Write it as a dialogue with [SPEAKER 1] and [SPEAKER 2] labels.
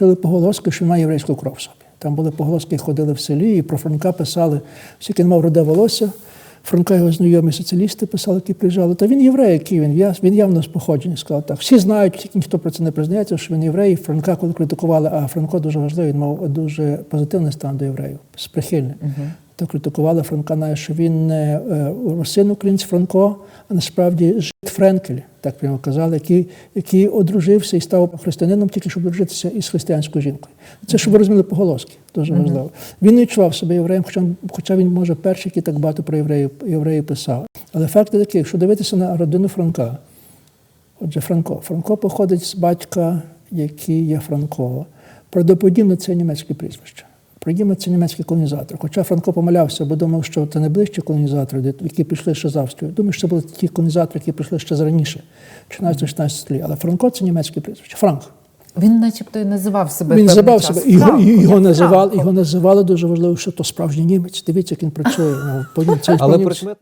[SPEAKER 1] Жили поголоски, що він має єврейську кров в собі. Там були поголоски, ходили в селі, і про Франка писали, всі мав роде волосся. Франка його знайомі соціалісти писали, які приїжджали. Та він єврей, який він, він явно з походження, сказав так. Всі знають, тільки ніхто про це не признається, що він єврей. Франка, коли критикували, а Франко дуже важливий, він мав дуже позитивний стан до євреїв, прихильний. То критикували Франка, що він не е, русин українець Франко, а насправді жит Френкель, так прямо казали, який, який одружився і став християнином тільки щоб одружитися із християнською жінкою. Це щоб ви розуміли поголоски, дуже важливо. Він не відчував себе євреєм, хоча, хоча він може перший, який так багато про євреїв, євреїв писав. Але факт такий, якщо дивитися на родину Франка, Отже, Франко. Франко походить з батька, який є Франко. Правдоподібно це німецьке прізвище. Правдоподібно це німецький колонізатор. Хоча Франко помилявся, бо думав, що це не ближчі колонізатори, які прийшли ще з Австрії. Думаю, що це були ті колонізатори, які прийшли ще зараніше, 14-16 століття. Але Франко це німецьке прізвище. Франк.
[SPEAKER 2] Він, начебто, і називав себе
[SPEAKER 1] Він називав
[SPEAKER 2] час
[SPEAKER 1] себе, його,
[SPEAKER 2] Франком,
[SPEAKER 1] його, називали, його називали дуже важливо, що то справжній німець. Дивіться, як він працює. Ну, по- це
[SPEAKER 3] Але
[SPEAKER 1] по-німці.
[SPEAKER 3] прикмет